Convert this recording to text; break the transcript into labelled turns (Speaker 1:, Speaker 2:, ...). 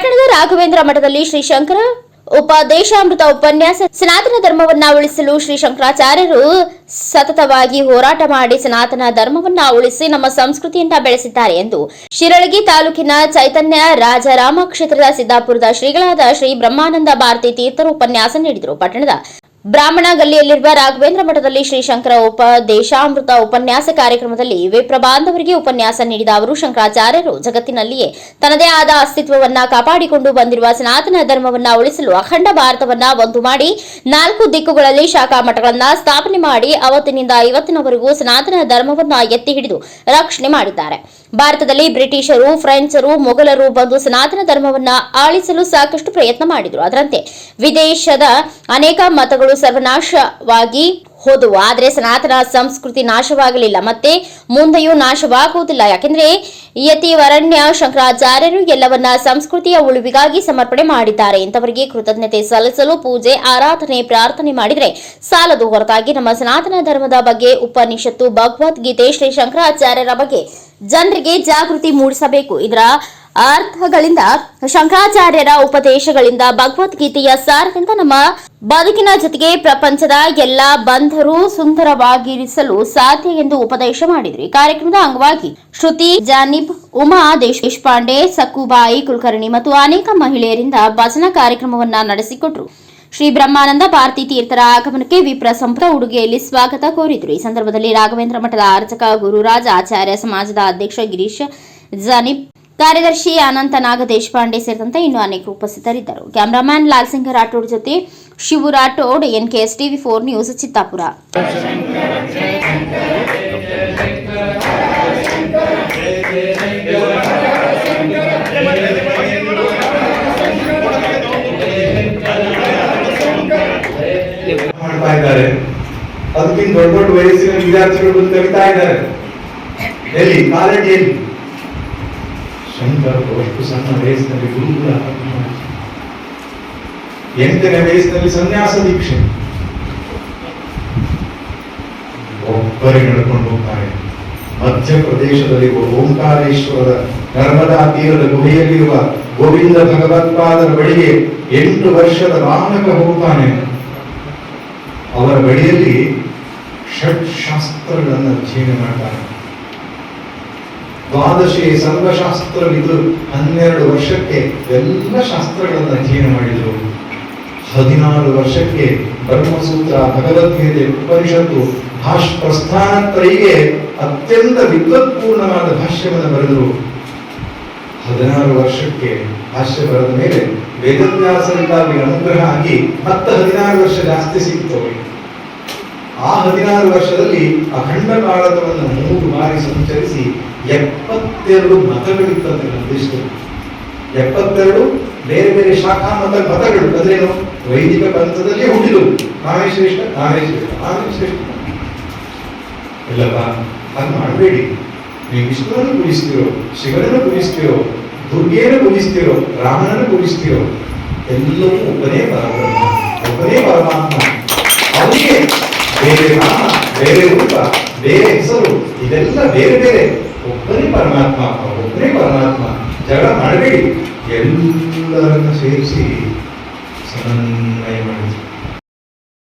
Speaker 1: ಪಟ್ಟಣದ ರಾಘವೇಂದ್ರ ಮಠದಲ್ಲಿ ಶ್ರೀ ಶಂಕರ ಉಪದೇಶಾಮೃತ ಉಪನ್ಯಾಸ ಸನಾತನ ಧರ್ಮವನ್ನ ಉಳಿಸಲು ಶ್ರೀ ಶಂಕರಾಚಾರ್ಯರು ಸತತವಾಗಿ ಹೋರಾಟ ಮಾಡಿ ಸನಾತನ ಧರ್ಮವನ್ನ ಉಳಿಸಿ ನಮ್ಮ ಸಂಸ್ಕೃತಿಯನ್ನ ಬೆಳೆಸಿದ್ದಾರೆ ಎಂದು ಶಿರಳಗಿ ತಾಲೂಕಿನ ಚೈತನ್ಯ ರಾಜರಾಮ ಕ್ಷೇತ್ರದ ಸಿದ್ದಾಪುರದ ಶ್ರೀಗಳಾದ ಶ್ರೀ ಬ್ರಹ್ಮಾನಂದ ಭಾರತಿ ತೀರ್ಥರು ಉಪನ್ಯಾಸ ನೀಡಿದರು. ಪಟ್ಟಣದ ಬ್ರಾಹ್ಮಣ ಗಲ್ಲಿಯಲ್ಲಿರುವ ರಾಘವೇಂದ್ರ ಮಠದಲ್ಲಿ ಶ್ರೀ ಶಂಕರ ಉಪದೇಶಾಮೃತ ಉಪನ್ಯಾಸ ಕಾರ್ಯಕ್ರಮದಲ್ಲಿ ವಿಪ್ರಬಾಂಧವರಿಗೆ ಉಪನ್ಯಾಸ ನೀಡಿದ ಅವರು, ಶಂಕರಾಚಾರ್ಯರು ಜಗತ್ತಿನಲ್ಲಿಯೇ ತನ್ನದೇ ಆದ ಅಸ್ತಿತ್ವವನ್ನ ಕಾಪಾಡಿಕೊಂಡು ಬಂದಿರುವ ಸನಾತನ ಧರ್ಮವನ್ನ ಉಳಿಸಲು ಅಖಂಡ ಭಾರತವನ್ನ ಒಂದು ಮಾಡಿ, ನಾಲ್ಕು ದಿಕ್ಕುಗಳಲ್ಲಿ ಶಾಖಾ ಮಠಗಳನ್ನ ಸ್ಥಾಪನೆ ಮಾಡಿ, ಅವತ್ತಿನಿಂದ ಇವತ್ತಿನವರೆಗೂ ಸನಾತನ ಧರ್ಮವನ್ನ ಎತ್ತಿ ಹಿಡಿದು ರಕ್ಷಣೆ ಮಾಡಿದ್ದಾರೆ. ಭಾರತದಲ್ಲಿ ಬ್ರಿಟಿಷರು, ಫ್ರೆಂಚರು, ಮೊಘಲರು ಬಂದು ಸನಾತನ ಧರ್ಮವನ್ನ ಆಳಿಸಲು ಸಾಕಷ್ಟು ಪ್ರಯತ್ನ ಮಾಡಿದರು. ಅದರಂತೆ ವಿದೇಶದ ಅನೇಕ ಮತಗಳು ಸರ್ವನಾಶವಾಗಿ ಹೋದವು ಆದರೆ ಸನಾತನ ಸಂಸ್ಕೃತಿ ನಾಶವಾಗಲಿಲ್ಲ, ಮತ್ತೆ ಮುಂದೆಯೂ ನಾಶವಾಗುವುದಿಲ್ಲ. ಯಾಕೆಂದ್ರೆ ಯತಿವರಣ್ಯ ಶಂಕರಾಚಾರ್ಯರು ಎಲ್ಲವನ್ನ ಸಂಸ್ಕೃತಿಯ ಉಳಿವಿಗಾಗಿ ಸಮರ್ಪಣೆ ಮಾಡಿದ್ದಾರೆ. ಇಂಥವರಿಗೆ ಕೃತಜ್ಞತೆ ಸಲ್ಲಿಸಲು ಪೂಜೆ, ಆರಾಧನೆ, ಪ್ರಾರ್ಥನೆ ಮಾಡಿದರೆ ಸಾಲದು. ಹೊರತಾಗಿ ನಮ್ಮ ಸನಾತನ ಧರ್ಮದ ಬಗ್ಗೆ ಉಪನಿಷತ್ತು, ಭಗವದ್ಗೀತೆ, ಶ್ರೀ ಶಂಕರಾಚಾರ್ಯರ ಬಗ್ಗೆ ಜನರಿಗೆ ಜಾಗೃತಿ ಮೂಡಿಸಬೇಕು. ಇದರ ಅರ್ಥಗಳಿಂದ ಶಂಕರಾಚಾರ್ಯರ ಉಪದೇಶಗಳಿಂದ ಭಗವದ್ಗೀತೆಯ ಸಾರದಿಂದ ನಮ್ಮ ಬದುಕಿನ ಜೊತೆಗೆ ಪ್ರಪಂಚದ ಎಲ್ಲ ಬಂಧರು ಸುಂದರವಾಗಿರಿಸಲು ಸಾಧ್ಯ ಎಂದು ಉಪದೇಶ ಮಾಡಿದರು. ಈ ಕಾರ್ಯಕ್ರಮದ ಅಂಗವಾಗಿ ಶ್ರುತಿ, ಜಾನಿಬ್, ಉಮಾ ದೇಶಪಾಂಡೆ, ಸಕ್ಕುಬಾಯಿ, ಕುಲಕರ್ಣಿ ಮತ್ತು ಅನೇಕ ಮಹಿಳೆಯರಿಂದ ಭಜನಾ ಕಾರ್ಯಕ್ರಮವನ್ನ ನಡೆಸಿಕೊಟ್ರು. ಶ್ರೀ ಬ್ರಹ್ಮಾನಂದ ಭಾರತಿ ತೀರ್ಥರ ಆಗಮನಕ್ಕೆ ವಿಪ್ರ ಸಂಪುಟ ಉಡುಗೆಯಲ್ಲಿ ಸ್ವಾಗತ ಕೋರಿದ್ರು. ಈ ಸಂದರ್ಭದಲ್ಲಿ ರಾಘವೇಂದ್ರ ಮಠದ ಅರ್ಚಕ ಗುರುರಾಜ, ಆಚಾರ್ಯ, ಸಮಾಜದ ಅಧ್ಯಕ್ಷ ಗಿರೀಶ್, ಜಾನಿಬ್ ಕಾರ್ಯದರ್ಶಿ ಅನಂತ ನಾಗ ದೇಶಪಾಂಡೆ ಸೇರಿದಂತೆ ಇನ್ನೂ ಅನೇಕರು ಉಪಸ್ಥಿತರಿದ್ದರು ಕ್ಯಾಮರಾಮ್ಯಾನ್ ಲಾಲ್ ಸಿಂಗ್ ರಾಠೋಡ್ ಜೊತೆ Shivu Rathod NKS TV four news Chittapur
Speaker 2: ಮಾಡ್ತಾ ಇದ್ದಾರೆ ಅದಕ್ಕಿಂತ ದೊಡ್ಡ ದೊಡ್ಡ ವಯಸ್ಸಿನ ವಿದ್ಯಾರ್ಥಿಗಳು ಬಂದು ಕಲಿತಾ ಇದ್ದಾರೆ ಎಲ್ಲಿ ಕಾಲೇಜಿಯಲ್ಲಿ ಶಂಕರ ಅಷ್ಟು ಸಣ್ಣ ವಯಸ್ಸಿನಲ್ಲಿ ಗುರುಗಳ ಎಂಟನೇ ವಯಸ್ಸಿನಲ್ಲಿ ಸನ್ಯಾಸ ದೀಕ್ಷೆ. ಒಬ್ಬರೇ ನಡ್ಕೊಂಡು ಹೋಗ್ತಾರೆ. ಮಧ್ಯಪ್ರದೇಶದಲ್ಲಿ ಓಂಕಾರೇಶ್ವರದ ನರ್ಮದಾ ತೀರದ ಗುಹೆಯಲ್ಲಿರುವ ಗೋವಿಂದ ಭಗವತ್ಪಾದರ ಬಳಿಗೆ ಎಂಟು ವರ್ಷದ ಬಾಲಕ ಹೋಗ್ತಾನೆ. ಅವರ ಬಳಿಯಲ್ಲಿ ಷಟ್ ಶಾಸ್ತ್ರಗಳನ್ನು ಅಧ್ಯಯನ ಮಾಡ್ತಾರೆ ದ್ವಾದಶಿ ಸರ್ವಶಾಸ್ತ್ರವಿದು ಹನ್ನೆರಡು ವರ್ಷಕ್ಕೆ ಎಲ್ಲ ಶಾಸ್ತ್ರಗಳನ್ನು ಅಧ್ಯಯನ ಮಾಡಿದರು. ಹದಿನಾರು ವರ್ಷಕ್ಕೆ ಬ್ರಹ್ಮಸೂತ್ರ, ಭಗವದ್ಗೀತೆ, ಉಪನಿಷತ್ತು ಭಾಷ್ ಪ್ರಸ್ಥಾನತ್ರಯಿಗೆ ಅತ್ಯಂತ ವಿದ್ವತ್ಪೂರ್ಣವಾದ ಭಾಷ್ಯವನ್ನು ಬರೆದರು. ಹದಿನಾರು ವರ್ಷಕ್ಕೆ ಭಾಷ್ಯ ಬರೆದ ಮೇಲೆ ವೇದವ್ಯಾಸರಿಂದ ಅನುಗ್ರಹ ಆಗಿ ಮತ್ತೆ ಹದಿನಾರು ವರ್ಷ ಜಾಸ್ತಿ ಸಿಕ್ತು. ಆ ಹದಿನಾರು ವರ್ಷದಲ್ಲಿ ಅಖಂಡ ಭಾರತವನ್ನು ಮೂರು ಬಾರಿ ಸಂಚರಿಸಿ ಎಪ್ಪತ್ತೆರಡು ಮತಗಳಿತ್ತಂತೆ ನಮ್ಮ ದೇಶದಲ್ಲಿ. ಎಪ್ಪತ್ತೆರಡು ಬೇರೆ ಬೇರೆ ಶಾಖಾ ಮತ ಮತಗಳು. ಅದೇನು ವೈದಿಕ ಪಂಥದಲ್ಲಿ ಹುಟ್ಟಿದು ನಾವೇ ಶ್ರೇಷ್ಠ ನಾವೇ ಶ್ರೇಷ್ಠ ನಾವೇ ಶ್ರೇಷ್ಠ ಇಲ್ಲಪ್ಪ ಹಾಗೆ ಮಾಡಬೇಡಿ. ನೀವು ವಿಷ್ಣುವನ್ನು ಪೂಜಿಸ್ತೀರೋ ಶಿವನನ್ನು ಪೂಜಿಸ್ತೀರೋ ದುರ್ಗೆಯನ್ನು ಪೂಜಿಸ್ತೀರೋ ರಾಮನನ್ನು ಪೂಜಿಸ್ತೀರೋ ಎಲ್ಲವೂ ಒಬ್ಬನೇ ಪರಮಾತ್ಮ ಒಬ್ಬನೇ ಪರಮಾತ್ಮ. ಅವನಿಗೆ ಬೇರೆ ನಾಮ ಬೇರೆ ರೂಪ, ಬೇರೆ ಹೆಸರು, ಇದೆಲ್ಲ ಬೇರೆ ಬೇರೆ. ಒಬ್ಬನೇ ಪರಮಾತ್ಮ ಒಬ್ಬರೇ ಪರಮಾತ್ಮ ಜಗಳ ಮಾಡಬೇಡಿ ಎಲ್ಲರನ್ನು ಸೇರಿಸಿ ಸಮನ್ವಯ